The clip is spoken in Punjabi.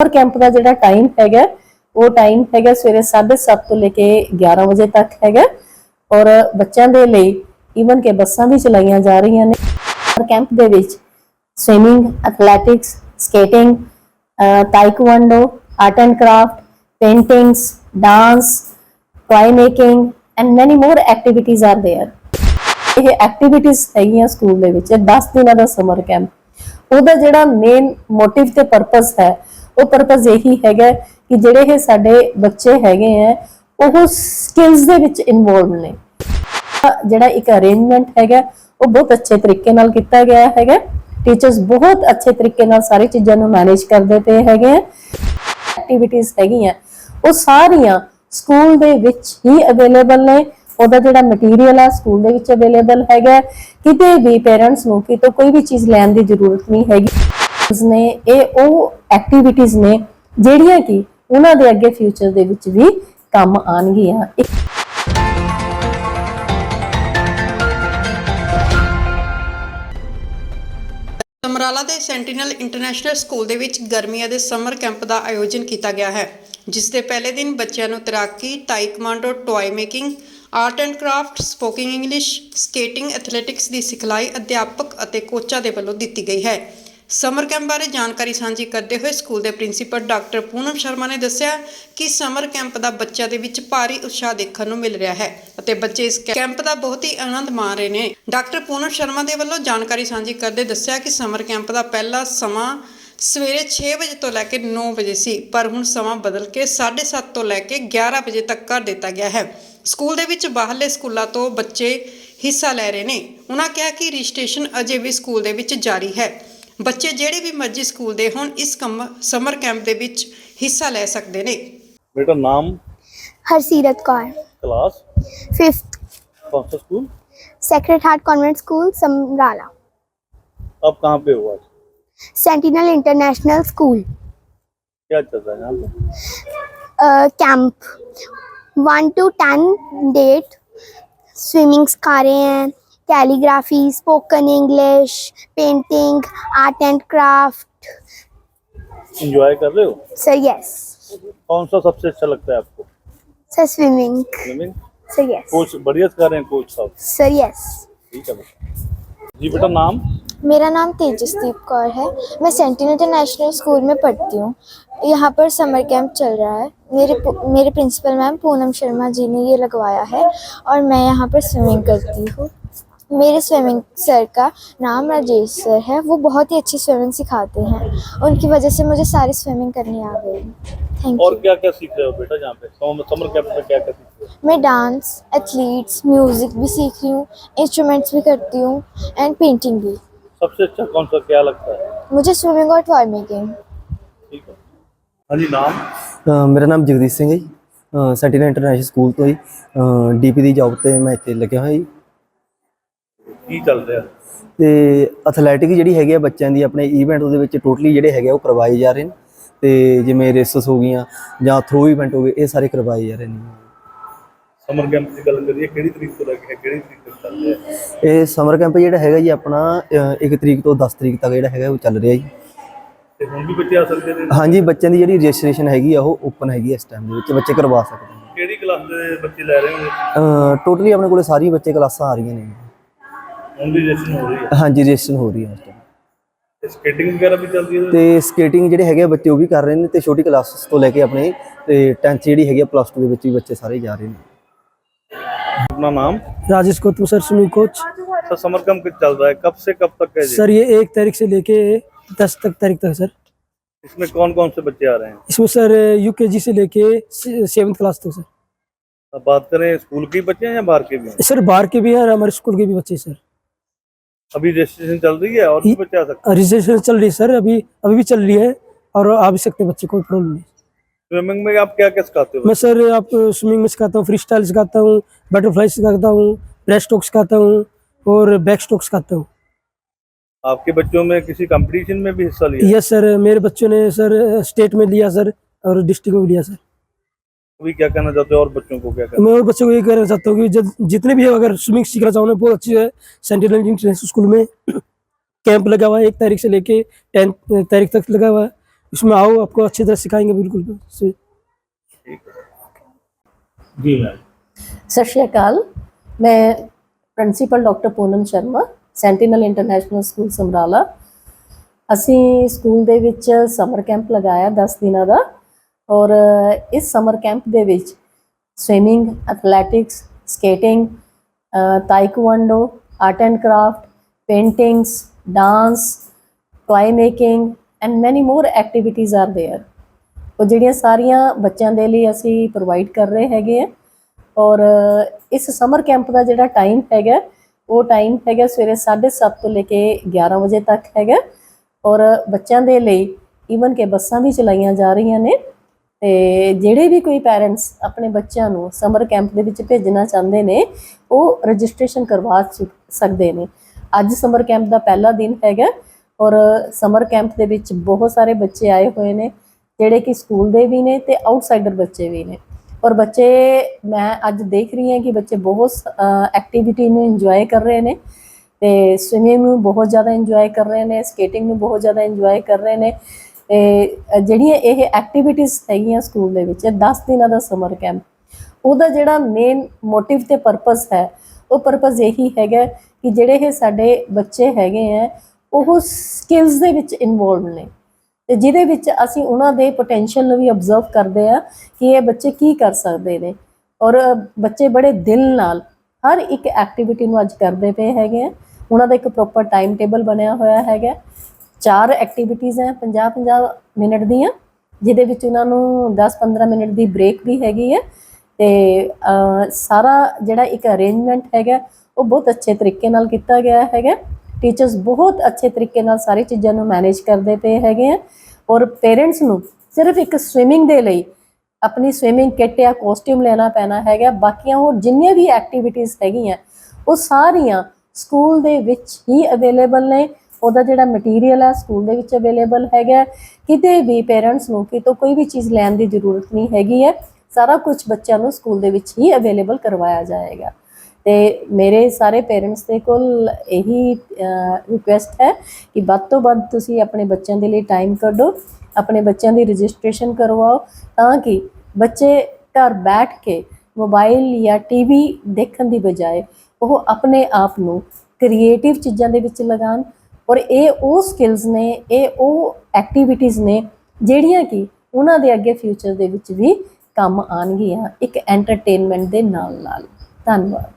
ਸਮਰ ਕੈਂਪ ਦਾ ਜਿਹੜਾ ਟਾਈਮ ਹੈਗਾ, ਉਹ ਟਾਈਮ ਹੈਗਾ ਸਵੇਰੇ 7:30 ਤੋਂ ਲੈ ਕੇ 11 ਵਜੇ ਤੱਕ ਹੈਗਾ। ਔਰ ਬੱਚਿਆਂ ਦੇ ਲਈ ਈਵਨ ਕਿ ਬੱਸਾਂ ਵੀ ਚਲਾਈਆਂ ਜਾ ਰਹੀਆਂ ਨੇ। ਸਮਰ ਕੈਂਪ ਦੇ ਵਿੱਚ swimming athletics skating taekwondo art and craft paintings dance toy making and many more activities are there ਇਹ ਐਕਟੀਵਿਟੀਜ਼ ਹੈਗੀਆਂ ਸਕੂਲ ਦੇ ਵਿੱਚ, ਇਹ 10 ਦਿਨਾਂ ਦਾ ਸਮਰ ਕੈਂਪ ਉਹਦਾ ਜਿਹੜਾ ਮੇਨ ਮੋਟਿਵ ਤੇ ਪਰਪਸ ਹੈ ਉਹ ਪਰਪਸ ਇਹੀ ਹੈਗਾ ਕਿ ਜਿਹੜੇ ਇਹ ਸਾਡੇ ਬੱਚੇ ਹੈਗੇ ਆ, ਉਹ ਸਕਿੱਲਸ ਦੇ ਵਿੱਚ ਇਨਵੋਲਵ ਨੇ। ਜਿਹੜਾ ਇੱਕ ਅਰੇਂਜਮੈਂਟ ਹੈਗਾ, ਉਹ ਬਹੁਤ ਅੱਛੇ ਤਰੀਕੇ ਨਾਲ ਕੀਤਾ ਗਿਆ ਹੈਗਾ। ਟੀਚਰਸ ਬਹੁਤ ਅੱਛੇ ਤਰੀਕੇ ਨਾਲ ਸਾਰੀ ਚੀਜ਼ਾਂ ਨੂੰ ਮੈਨੇਜ ਕਰਦੇ ਪਏ ਹੈਗੇ ਆ। ਐਕਟੀਵਿਟੀਜ਼ ਹੈਗੀਆਂ, ਉਹ ਸਾਰੀਆਂ ਸਕੂਲ ਦੇ ਵਿੱਚ ਹੀ ਅਵੇਲੇਬਲ ਨੇ। ਉਹਦਾ ਜਿਹੜਾ ਮਟੀਰੀਅਲ ਆ ਸਕੂਲ ਦੇ ਵਿੱਚ ਅਵੇਲੇਬਲ ਹੈਗਾ। ਕਿਤੇ ਵੀ ਪੇਰੈਂਟਸ ਨੂੰ, ਕਿਤੋਂ ਕੋਈ ਵੀ ਚੀਜ਼ ਲੈਣ ਦੀ ਜ਼ਰੂਰਤ ਨਹੀਂ ਹੈਗੀ। ਨੇ, ਇਹ ਉਹ ਐਕਟੀਵਿਟੀਜ਼ ਨੇ ਜਿਹੜੀਆਂ ਕਿ ਉਹਨਾਂ ਦੇ ਅੱਗੇ ਫਿਊਚਰ ਦੇ ਵਿੱਚ ਵੀ ਕੰਮ ਆਣਗੀਆਂ ਸਮਰਾਲਾ ਦੇ ਸੈਂਟੀਨਲ ਇੰਟਰਨੈਸ਼ਨਲ ਸਕੂਲ ਦੇ ਵਿੱਚ ਗਰਮੀਆਂ ਦੇ ਸਮਰ ਕੈਂਪ ਦਾ ਆਯੋਜਨ ਕੀਤਾ ਗਿਆ ਹੈ, ਜਿਸ ਦੇ ਪਹਿਲੇ ਦਿਨ ਬੱਚਿਆਂ ਨੂੰ ਤੈਰਾਕੀ taekwondo toy making, art and craft, spoken English, skating, athletics ਦੀ ਸਿਖਲਾਈ ਅਧਿਆਪਕ ਅਤੇ ਕੋਚਾਂ ਦੇ ਵੱਲੋਂ ਦਿੱਤੀ ਗਈ ਹੈ। ਸਮਰ ਕੈਂਪ ਬਾਰੇ ਜਾਣਕਾਰੀ ਸਾਂਝੀ ਕਰਦੇ ਹੋਏ ਸਕੂਲ ਦੇ ਪ੍ਰਿੰਸੀਪਲ ਡਾਕਟਰ ਪੂਨਮ ਸ਼ਰਮਾ ਨੇ ਦੱਸਿਆ ਕਿ ਸਮਰ ਕੈਂਪ ਦਾ ਬੱਚਿਆਂ ਦੇ ਵਿੱਚ ਭਾਰੀ ਉਤਸ਼ਾਹ ਦੇਖਣ ਨੂੰ ਮਿਲ ਰਿਹਾ ਹੈ ਅਤੇ ਬੱਚੇ ਇਸ ਕੈਂਪ ਦਾ ਬਹੁਤ ਹੀ ਆਨੰਦ ਮਾਣ ਰਹੇ ਨੇ। ਡਾਕਟਰ ਪੂਨਮ ਸ਼ਰਮਾ ਦੇ ਵੱਲੋਂ ਜਾਣਕਾਰੀ ਸਾਂਝੀ ਕਰਦੇ ਦੱਸਿਆ ਕਿ ਸਮਰ ਕੈਂਪ ਦਾ ਪਹਿਲਾ ਸਮਾਂ ਸਵੇਰੇ 6 ਵਜੇ ਤੋਂ ਲੈ ਕੇ 9 ਵਜੇ ਸੀ, ਪਰ ਹੁਣ ਸਮਾਂ ਬਦਲ ਕੇ 7:30 ਤੋਂ ਲੈ ਕੇ 11 ਵਜੇ ਤੱਕ ਕਰ ਦਿੱਤਾ ਗਿਆ ਹੈ। ਸਕੂਲ ਦੇ ਵਿੱਚ ਬਾਹਰਲੇ ਸਕੂਲਾਂ ਤੋਂ ਬੱਚੇ ਹਿੱਸਾ ਲੈ ਰਹੇ ਨੇ। ਉਹਨਾਂ ਕਿਹਾ ਕਿ ਰਜਿਸਟ੍ਰੇਸ਼ਨ ਅਜੇ ਵੀ ਸਕੂਲ ਦੇ ਵਿੱਚ ਜਾਰੀ ਹੈ। ਬੱਚੇ ਜਿਹੜੇ ਵੀ ਮਰਜ਼ੀ ਸਕੂਲ ਦੇ ਹੋਣ ਇਸ ਕੰਮ ਸਮਰ ਕੈਂਪ ਦੇ ਵਿੱਚ ਹਿੱਸਾ ਲੈ ਸਕਦੇ ਨੇ बेटा नाम हरसीरत कौर क्लास फिफ्थ कौन सा school Sacred Heart convent school Samrala अब कहाँ पे हुआ सेंटिनल इंटरनेशनल स्कूल क्या चल रहा है यहाँ पे camp one to ten date swimming सिखा रहे हैं calligraphy spoken English painting art and craft enjoy कर रहे हो? सर यस कौन सा सबसे अच्छा लगता है आपको? Sir swimming swimming sir yes coach बढ़िया सिखा रहे हैं कोच साहब। सर यस ठीक है बेटा जी बेटा नाम? मेरा नाम तेजसदीप कौर है। मैं सेंटिन इंटरनेशनल स्कूल में पढ़ती हूँ। यहाँ पर समर कैंप चल रहा है। मेरे मेरे प्रिंसिपल मैम पूनम शर्मा जी ने ये लगवाया है और मैं यहाँ पर स्विमिंग करती हूँ। मेरे स्विमिंग सर का नाम राजेश सर है वो बहुत ही अच्छी स्विमिंग सिखाते हैं उनकी वजह से मुझे सारी स्विमिंग करनी आ गई थैंक और यू क्या क्या सीख रहे हो बेटा यहाँ पे समर समर कैंप में क्या क्या सीख रहे हो मैं डांस एथलीट्स म्यूज़िक भी सीख रही हूँ इंस्ट्रूमेंट्स भी करती हूँ एंड पेंटिंग भी सबसे अच्छा कौन सा क्या लगता है मुझे स्विमिंग और टॉय मेकिंग ठीक है हाँ जी नाम ਅ, ਮੇਰਾ ਨਾਮ ਜਗਦੀਸ਼ ਸਿੰਘ ਹੈ ਜੀ ਅ, ਸੈਂਟੀਨਾ ਇੰਟਰਨੈਸ਼ਨਲ ਸਕੂਲ ਤੋਂ ਜੀ ਡੀਪੀ ਦੀ ਜੌਬ ਤੇ ਮੈਂ ਇੱਥੇ ਲੱਗਿਆ ਹੋਇਆ ਜੀ ਕੀ ਚੱਲ ਰਿਹਾ? ਤੇ ਐਥਲੈਟਿਕ ਜਿਹੜੀ ਹੈਗੀ ਆ ਬੱਚਿਆਂ ਦੀ ਆਪਣੇ ਇਵੈਂਟ ਉਹਦੇ ਵਿੱਚ ਟੋਟਲੀ ਜਿਹੜੇ ਹੈਗੇ ਆ ਉਹ ਕਰਵਾਏ ਜਾ ਰਹੇ ਨੇ। ਤੇ ਜਿਵੇਂ ਰੇਸਸ ਹੋ ਗਈਆਂ ਜਾਂ ਥਰੋ ਇਵੈਂਟ ਹੋ ਗਏ ਇਹ ਸਾਰੇ ਕਰਵਾਏ ਜਾ ਰਹੇ ਨੇ। ਸਮਰ ਕੈਂਪ ਦੀ ਗੱਲ ਕਰੀਏ ਕਿਹੜੀ ਤਰੀਕ ਤੋਂ ਲੱਗ ਹੈ ਕਿਹੜੀ ਤਰੀਕ ਤੱਕ ਚੱਲ ਰਿਹਾ ਇਹ ਸਮਰ ਕੈਂਪ ਜਿਹੜਾ ਹੈਗਾ ਜੀ ਆਪਣਾ 1 ਤਰੀਕ ਤੋਂ 10 ਤਰੀਕ ਤੱਕ ਜਿਹੜਾ ਹੈਗਾ ਉਹ ਚੱਲ ਰਿਹਾ ਜੀ। ਤੇ ਹੁਣ ਵੀ ਬੱਚੇ ਆ ਸਕਦੇ ਨੇ? ਹਾਂਜੀ ਬੱਚਿਆਂ ਦੀ ਜਿਹੜੀ ਰਜਿਸਟ੍ਰੇਸ਼ਨ ਹੈਗੀ ਆ ਉਹ ਓਪਨ ਹੈਗੀ ਇਸ ਟਾਈਮ ਦੇ ਵਿੱਚ ਬੱਚੇ ਕਰਵਾ ਸਕਦੇ ਨੇ। ਕਿਹੜੀ ਕਲਾਸ ਦੇ ਬੱਚੇ ਲੈ ਰਹੇ ਹੋ ਟੋਟਲੀ ਆਪਣੇ ਕੋਲੇ ਸਾਰੀ ਬੱਚੇ ਕਲਾਸਾਂ ਆ ਰਹੀਆਂ ਨੇ। ਹੁਣ ਵੀ ਰਜਿਸਟ੍ਰੇਸ਼ਨ ਹੋ ਰਹੀ ਹੈ ਹਾਂਜੀ ਰਜਿਸਟ੍ਰੇਸ਼ਨ ਹੋ ਰਹੀ ਹੈ ਇਸ ਟਾਈਮ ਸਕੇਟਿੰਗ ਵਗੈਰਹ ਵੀ ਚੱਲਦੀ ਹੈ ਤੇ ਸਕੇਟਿੰਗ ਜਿਹੜੇ ਹੈਗੇ ਆ ਬੱਚੇ ਉਹ ਵੀ ਕਰ ਰਹੇ ਨੇ ਤੇ ਛੋਟੀ ਕਲਾਸ ਤੋਂ ਲੈ ਕੇ ਆਪਣੇ ਤੇ 10th ਜਿਹੜੀ ਹੈਗੀ ਆ ਪਲੱਸ 2 ਦੇ ਵਿੱਚ ਵੀ ਬੱਚੇ ਸਾਰੇ ਜਾ ਰਹੇ ਨੇ अपना नाम Rajesh Gautam sir swimming coach sir summer camp चल रहा है कब से कब तक है जी? सर ये एक तारीख से लेके दस तक तारीख तक सर इसमें कौन कौन से बच्चे आ रहे हैं इसमें सर यूकेजी से लेके सेवन्थ क्लास तक सर अब बात करें स्कूल के बच्चे हैं या बाहर के भी हैं सर बाहर के भी हैं और हमारे स्कूल के भी बच्चे हैं, सर अभी रजिस्ट्रेशन चल रही है और भी बच्चे आ सकते हैं? रजिस्ट्रेशन चल रही है सर अभी अभी भी चल रही है और आ भी सकते हैं बच्चे कोई प्रॉब्लम नहीं। स्विमिंग में आप क्या क्या सिखाते हो? मैं सर आप स्विमिंग में सिखाता हूँ फ्री स्टाइल सिखाता हूँ बटरफ्लाई सिखाता हूँ ब्रेस्ट स्ट्रोक सिखाता हूँ और बैक स्ट्रोक सिखाता हूँ। आपके बच्चों में किसी कंपटीशन में भी हिस्सा लिया? यस सर मेरे बच्चों ने सर स्टेट में लिया सर और डिस्ट्रिक्ट में लिया सर अभी क्या कहना चाहते हो और बच्चों को क्या कहना मैं और बच्चों को ये कहना चाहता हूँ कि जब जितने भी अगर स्विमिंग सीखना चाहो ना बहुत अच्छी है सेंट्रल इंटरनेशनल स्कूल में कैंप लगा हुआ है एक तारीख से लेके टेंथ तारीख तक लगा हुआ है इसमें आओ आपको अच्छी तरह सिखाएंगे बिल्कुल से ਜੀ ਮੈਮ ਸਤਿ ਸ਼੍ਰੀ ਅਕਾਲ ਮੈਂ principal doctor Poonam Sharma Sentinel international school Samrala ਅਸੀਂ ਸਕੂਲ ਦੇ ਵਿੱਚ ਸਮਰ ਕੈਂਪ ਲਗਾਇਆ 10 ਦਿਨਾਂ ਦਾ ਔਰ ਇਸ ਸਮਰ ਕੈਂਪ ਦੇ ਵਿੱਚ swimming, athletics, skating taekwondo art and craft, paintings, dance toy making, and many more activities are there ਉਹ ਜਿਹੜੀਆਂ ਸਾਰੀਆਂ ਬੱਚਿਆਂ ਦੇ ਲਈ ਅਸੀਂ ਪ੍ਰੋਵਾਈਡ ਕਰ ਰਹੇ ਹੈਗੇ ਆ। ਔਰ ਇਸ ਸਮਰ ਕੈਂਪ ਦਾ ਜਿਹੜਾ ਟਾਈਮ ਹੈਗਾ, ਉਹ ਟਾਈਮ ਹੈਗਾ ਸਵੇਰੇ 7:30 ਤੋਂ ਲੈ ਕੇ 11 ਵਜੇ ਤੱਕ ਹੈਗਾ। ਔਰ ਬੱਚਿਆਂ ਦੇ ਲਈ, ਈਵਨ ਕਿ ਬੱਸਾਂ ਵੀ ਚਲਾਈਆਂ ਜਾ ਰਹੀਆਂ ਨੇ ਤੇ ਜਿਹੜੇ ਵੀ ਕੋਈ ਪੈਰੈਂਟਸ ਆਪਣੇ ਬੱਚਿਆਂ ਨੂੰ ਸਮਰ ਕੈਂਪ ਦੇ ਵਿੱਚ ਭੇਜਣਾ ਚਾਹੁੰਦੇ ਨੇ, ਉਹ ਰਜਿਸਟ੍ਰੇਸ਼ਨ ਕਰਵਾ ਚੁੱਕ- ਸਕਦੇ ਨੇ। ਅੱਜ ਸਮਰ ਕੈਂਪ ਦਾ ਪਹਿਲਾ ਦਿਨ ਹੈਗਾ ਔਰ ਸਮਰ ਕੈਂਪ ਦੇ ਵਿੱਚ ਬਹੁਤ ਸਾਰੇ ਬੱਚੇ ਆਏ ਹੋਏ ਨੇ, ਜਿਹੜੇ ਕਿ ਸਕੂਲ ਦੇ ਵੀ ਨੇ ਤੇ ਆਊਟਸਾਈਡਰ ਬੱਚੇ ਵੀ ਨੇ। ਔਰ ਬੱਚੇ, ਮੈਂ ਅੱਜ ਦੇਖ ਰਹੀ ਹਾਂ ਕਿ ਬੱਚੇ ਬਹੁਤ ਐਕਟੀਵਿਟੀ ਨੂੰ ਇੰਜੋਏ ਕਰ ਰਹੇ ਨੇ ਤੇ ਸਵਿਮਿੰਗ ਨੂੰ ਬਹੁਤ ਜ਼ਿਆਦਾ ਇੰਜੋਏ ਕਰ ਰਹੇ ਨੇ ਸਕੇਟਿੰਗ ਨੂੰ ਬਹੁਤ ਜ਼ਿਆਦਾ ਇੰਜੋਏ ਕਰ ਰਹੇ ਨੇ। ਤੇ ਜਿਹੜੀਆਂ ਇਹ ਐਕਟੀਵਿਟੀਜ਼ ਹੈਗੀਆਂ ਸਕੂਲ ਦੇ ਵਿੱਚ 10 ਦਿਨਾਂ ਦਾ ਸਮਰ ਕੈਂਪ ਉਹਦਾ ਜਿਹੜਾ ਮੇਨ ਮੋਟਿਵ ਤੇ ਪਰਪਸ ਹੈ, ਉਹ ਪਰਪਸ ਇਹੀ ਹੈਗਾ ਕਿ ਜਿਹੜੇ ਇਹ ਸਾਡੇ ਬੱਚੇ ਹੈਗੇ ਆ, ਉਹ ਸਕਿੱਲਸ ਦੇ ਵਿੱਚ ਇਨਵੋਲਵ ਨੇ। ਤੇ ਜਿਹਦੇ ਵਿੱਚ ਅਸੀਂ ਉਹਨਾਂ ਦੇ ਪੋਟੈਂਸ਼ੀਅਲ ਨੂੰ ਵੀ ਅਬਜ਼ਰਵ ਕਰਦੇ ਆ ਕਿ ਇਹ ਬੱਚੇ ਕੀ ਕਰ ਸਕਦੇ ਨੇ। ਔਰ ਬੱਚੇ ਬੜੇ ਦਿਲ ਨਾਲ ਹਰ ਇੱਕ ਐਕਟੀਵਿਟੀ ਨੂੰ ਅੱਜ ਕਰਦੇ ਪਏ ਹੈਗੇ ਆ। ਉਹਨਾਂ ਦਾ ਇੱਕ ਪ੍ਰੋਪਰ ਟਾਈਮ ਟੇਬਲ ਬਣਿਆ ਹੋਇਆ ਹੈਗਾ। ਚਾਰ ਐਕਟੀਵਿਟੀਜ਼ ਹੈ 50 50 ਮਿੰਟ ਦੀਆਂ, ਜਿਹਦੇ ਵਿੱਚ ਉਹਨਾਂ ਨੂੰ 10 15 ਮਿੰਟ ਦੀ ਬ੍ਰੇਕ ਵੀ ਹੈਗੀ ਹੈ ਤੇ ਸਾਰਾ ਜਿਹੜਾ ਇੱਕ ਅਰੇਂਜਮੈਂਟ ਹੈਗਾ, ਉਹ ਬਹੁਤ ਅੱਛੇ ਤਰੀਕੇ ਨਾਲ ਕੀਤਾ ਗਿਆ ਹੈਗਾ। ਟੀਚਰਸ ਬਹੁਤ ਅੱਛੇ ਤਰੀਕੇ ਨਾਲ ਸਾਰੀ ਚੀਜ਼ਾਂ ਨੂੰ ਮੈਨੇਜ ਕਰਦੇ ਪਏ ਹੈਗੇ ਆ ਔਰ ਪੇਰੈਂਟਸ ਨੂੰ ਸਿਰਫ ਇੱਕ ਸਵਿਮਿੰਗ ਦੇ ਲਈ ਆਪਣੀ ਸਵਿਮਿੰਗ ਕਿੱਟ ਜਾਂ ਕੋਸਟਿਊਮ ਲੈਣਾ ਪੈਣਾ ਹੈਗਾ, ਬਾਕੀਆਂ ਹੋਰ ਜਿੰਨੀਆਂ ਵੀ ਐਕਟੀਵਿਟੀਜ਼ ਹੈਗੀਆਂ, ਉਹ ਸਾਰੀਆਂ ਸਕੂਲ ਦੇ ਵਿੱਚ ਹੀ ਅਵੇਲੇਬਲ ਨੇ ਉਹਦਾ ਜਿਹੜਾ ਮਟੀਰੀਅਲ ਹੈ ਸਕੂਲ ਦੇ ਵਿੱਚ ਅਵੇਲੇਬਲ ਹੈਗਾ ਕਿਤੇ ਵੀ ਪੇਰੈਂਟਸ ਨੂੰ, ਕਿਤੋਂ ਕੋਈ ਵੀ ਚੀਜ਼ ਲੈਣ ਦੀ ਜ਼ਰੂਰਤ ਨਹੀਂ ਹੈਗੀ ਹੈ। ਸਾਰਾ ਕੁਝ ਬੱਚਿਆਂ ਨੂੰ ਸਕੂਲ ਦੇ ਵਿੱਚ ਹੀ ਅਵੇਲੇਬਲ ਕਰਵਾਇਆ ਜਾਏਗਾ। ਤੇ ਮੇਰੇ ਸਾਰੇ ਪੇਰੈਂਟਸ ਦੇ ਕੋਲ ਇਹੀ ਰਿਕੁਐਸਟ ਹੈ ਕਿ ਵੱਧ ਤੋਂ ਵੱਧ ਤੁਸੀਂ ਆਪਣੇ ਬੱਚਿਆਂ ਦੇ ਲਈ ਟਾਈਮ ਕੱਢੋ, ਆਪਣੇ ਬੱਚਿਆਂ ਦੀ ਰਜਿਸਟ੍ਰੇਸ਼ਨ ਕਰਵਾਓ, ਤਾਂ ਕਿ ਬੱਚੇ ਘਰ ਬੈਠ ਕੇ ਮੋਬਾਈਲ ਜਾਂ ਟੀਵੀ ਦੇਖਣ ਦੀ ਬਜਾਏ ਉਹ ਆਪਣੇ ਆਪ ਨੂੰ ਕ੍ਰੀਏਟਿਵ ਚੀਜ਼ਾਂ ਦੇ ਵਿੱਚ ਲਗਾਉਣ ਔਰ ਇਹ ਉਹ ਸਕਿੱਲਸ ਨੇ, ਇਹ ਉਹ ਐਕਟੀਵਿਟੀਜ਼ ਨੇ ਜਿਹੜੀਆਂ ਕਿ ਉਹਨਾਂ ਦੇ ਅੱਗੇ ਫਿਊਚਰ ਦੇ ਵਿੱਚ ਵੀ ਕੰਮ ਆਉਣਗੀਆਂ ਇੱਕ ਐਂਟਰਟੇਨਮੈਂਟ ਦੇ ਨਾਲ ਨਾਲ ਧੰਨਵਾਦ।